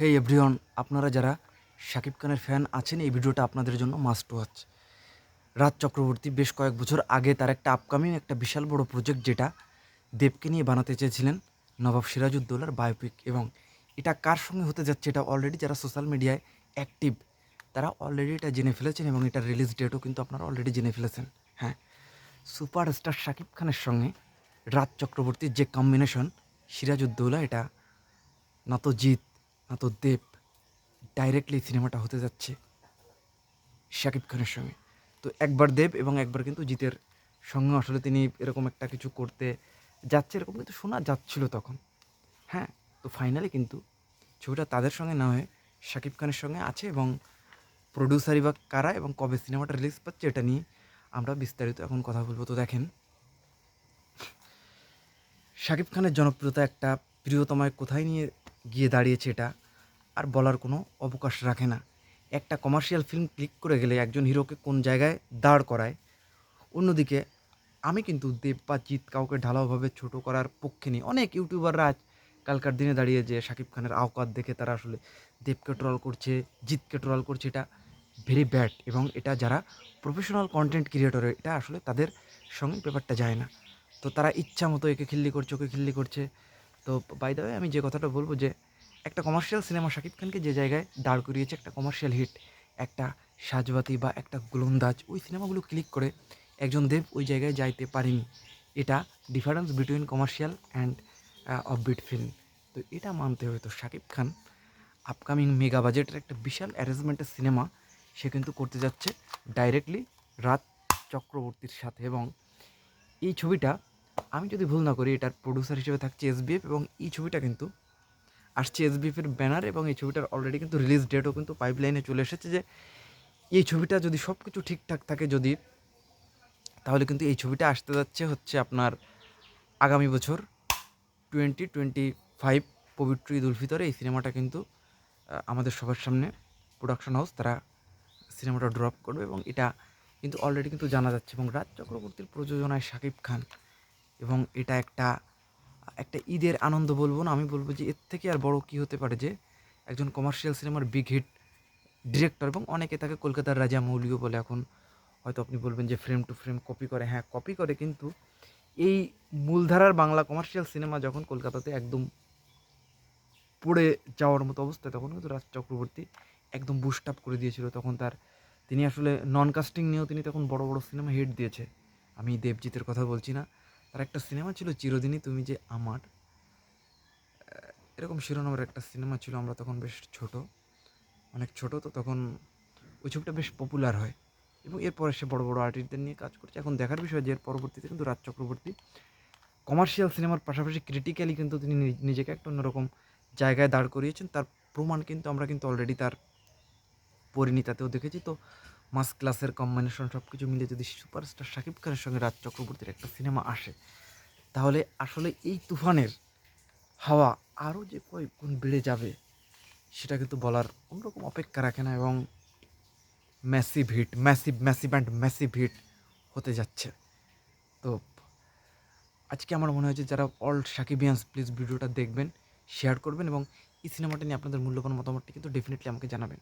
হে everyone আপনারা যারা শাকিব খানের ফ্যান আছেন, এই ভিডিওটা আপনাদের জন্য মাস্ট ওয়াচ রাজ চক্রবর্তী বেশ কয়েক বছর আগে তার একটা আপকামিং একটা বিশাল বড় প্রজেক্ট যেটা দেবকে নিয়ে বানাতে চেয়েছিলেন নবাব সিরাজউদ্দৌলার বায়োপিক এবং এটা কার সঙ্গে হতে যাচ্ছে এটা অলরেডি যারা সোশ্যাল মিডিয়ায় অ্যাক্টিভ তারা অলরেডি এটা জেনে ফেলেছেন এবং এটার রিলিজ ডেটও কিন্তু আপনারা অলরেডি জেনে ফেলেছেন। হ্যাঁ সুপারস্টার শাকিব খানের সঙ্গে রাজ চক্রবর্তীর যে কম্বিনেশন সিরাজউদ্দৌলা, এটা না তো জিৎ না তো দেব ডাইরেক্টলি সিনেমাটা হতে যাচ্ছে শাকিব খানের সঙ্গে। তো একবার দেব এবং একবার কিন্তু জিতের সঙ্গে আসলে তিনি এরকম একটা কিছু করতে যাচ্ছে, এরকম কিন্তু শোনা যাচ্ছিল তখন। হ্যাঁ তো ফাইনালি কিন্তু ছবিটা তাদের সঙ্গে না হয়ে শাকিব খানের সঙ্গে আছে এবং প্রডিউসারই বা কারা এবং কবে সিনেমাটা রিলিজ পাচ্ছে এটা নিয়ে আমরা বিস্তারিত এখন কথা বলব। তো দেখেন, শাকিব খানের জনপ্রিয়তা একটা প্রিয়তমায় কোথায় নিয়ে গিয়ে দাঁড়িয়েছে এটা? আর বলার কোনো অবকাশ রাখে না। একটা কমার্শিয়াল ফিল্ম ক্লিক করে গেলে একজন হিরোকে কোন জায়গায় দাঁড় করায়? অন্যদিকে, আমি কিন্তু দেব বা জিৎ কাউকে ঢালাওভাবে ছোট করার পক্ষে নেই। অনেক ইউটিউবাররা আজ কালকার দিনে দাঁড়িয়ে যে শাকিব খানের আওকাত দেখে তারা আসলে দেবকে ট্রল করছে জিতকে ট্রল করছে, এটা ভেরি ব্যাড এবং এটা যারা প্রফেশনাল কন্টেন্ট ক্রিয়েটর এটা আসলে তাদের সঙ্গে ব্যাপারটা যায় না। তো তারা ইচ্ছা মতো একে খিল্লি করছে, ওকে খিল্লি করছে। তো বাই দ্য আমি যে কথাটা বলব যে একটা কমার্শিয়াল সিনেমা শাকিব খানকে যে জায়গায় দাঁড় করিয়েছে একটা কমার্শিয়াল হিট একটা সাজবাতি বা একটা গোলন্দাজ, ওই সিনেমাগুলো ক্লিক করে একজন দেব ওই জায়গায় যাইতে পারেনি। এটা difference between commercial and offbeat film তো এটা মানতে হবে তো শাকিব খান। আপকামিং মেগা বাজেটের একটা বিশাল অ্যারেঞ্জমেন্টের সিনেমা সে কিন্তু করতে যাচ্ছে ডাইরেক্টলি রাত চক্রবর্তীর সাথে এবং এই ছবিটা আমি যদি ভুল না করি, এটার প্রডিউসার হিসেবে থাকছে এসবিএফ এবং এই ছবিটা কিন্তু আসছে এসবিএফের ব্যানার এবং এই ছবিটার অলরেডি কিন্তু রিলিজ ডেটও কিন্তু পাইপলাইনে চলে এসেছে যে এই ছবিটা যদি সব কিছু ঠিকঠাক থাকে যদি, তাহলে কিন্তু এই ছবিটা আসতে যাচ্ছে হচ্ছে আপনার আগামী বছর টোয়েন্টি টোয়েন্টি ফাইভ পবিত্র ঈদ উল ফিতরে। এই সিনেমাটা কিন্তু আমাদের সবার সামনে প্রোডাকশন হাউস তারা সিনেমাটা ড্রপ করবে এবং এটা কিন্তু অলরেডি কিন্তু জানা যাচ্ছে এবং রাজ চক্রবর্তীর প্রযোজনায় শাকিব খান এবং এটা একটা একটা ঈদের আনন্দ বলব না, আমি বলব যে এর থেকে আর বড় কী হতে পারে যে একজন কমার্শিয়াল সিনেমার বিগ হিট ডিরেক্টর এবং অনেকে তাকে কলকাতার রাজা মৌলিও বলে এখন হয়তো আপনি বলবেন যে ফ্রেম টু ফ্রেম কপি করে। হ্যাঁ কপি করে কিন্তু এই মূলধারার বাংলা কমার্শিয়াল সিনেমা যখন কলকাতাতে একদম পড়ে যাওয়ার মতো অবস্থায়, তখন কিন্তু রাজ চক্রবর্তী একদম বুস্ট আপ করে দিয়েছিল। তখন তার তিনি আসলে নন কাস্টিং নিয়েও তিনি তখন বড় বড় সিনেমা হিট দিয়েছে। আমি দেবজিতের কথা বলছি না। তার একটা সিনেমা ছিল চিরদিনই তুমি যে আমার। এরকম শিরোনামের একটা সিনেমা ছিল, আমরা তখন বেশ ছোট, অনেক ছোট, তো তখন ওই ছবিটা বেশ পপুলার হয়। এবং এরপরে সে বড় বড় আর্টিস্টদের নিয়ে কাজ করছে। এখন দেখার বিষয় যে এর পরবর্তীতে কিন্তু রাজ চক্রবর্তী কমার্শিয়াল সিনেমার পাশাপাশি ক্রিটিক্যালি কিন্তু তিনি নিজেকে একটা অন্যরকম জায়গায় দাঁড় করিয়েছেন। তার প্রমাণ কিন্তু আমরা কিন্তু অলরেডি তার পরিণীতাতেও দেখেছি। তো মাস ক্লাসের কম্বিনেশন সব কিছু মিলে যদি সুপারস্টার শাকিব খানের সঙ্গে রাজ চক্রবর্তীর একটা সিনেমা আসে, তাহলে আসলে এই তুফানের হাওয়া আরও যে কয়েক গুণ বেড়ে যাবে, সেটা কিন্তু বলার অন্যরকম অপেক্ষা রাখে না এবং massive hit massive massive and massive hit হতে যাচ্ছে। তো আজকে আমার মনে হয়েছে যারা অল সাকিবিয়ান্স প্লিজ ভিডিওটা দেখবেন শেয়ার করবেন এবং এই সিনেমাটা নিয়ে আপনাদের মূল্যবান মতামতটি কিন্তু ডেফিনেটলি আমাকে জানাবেন।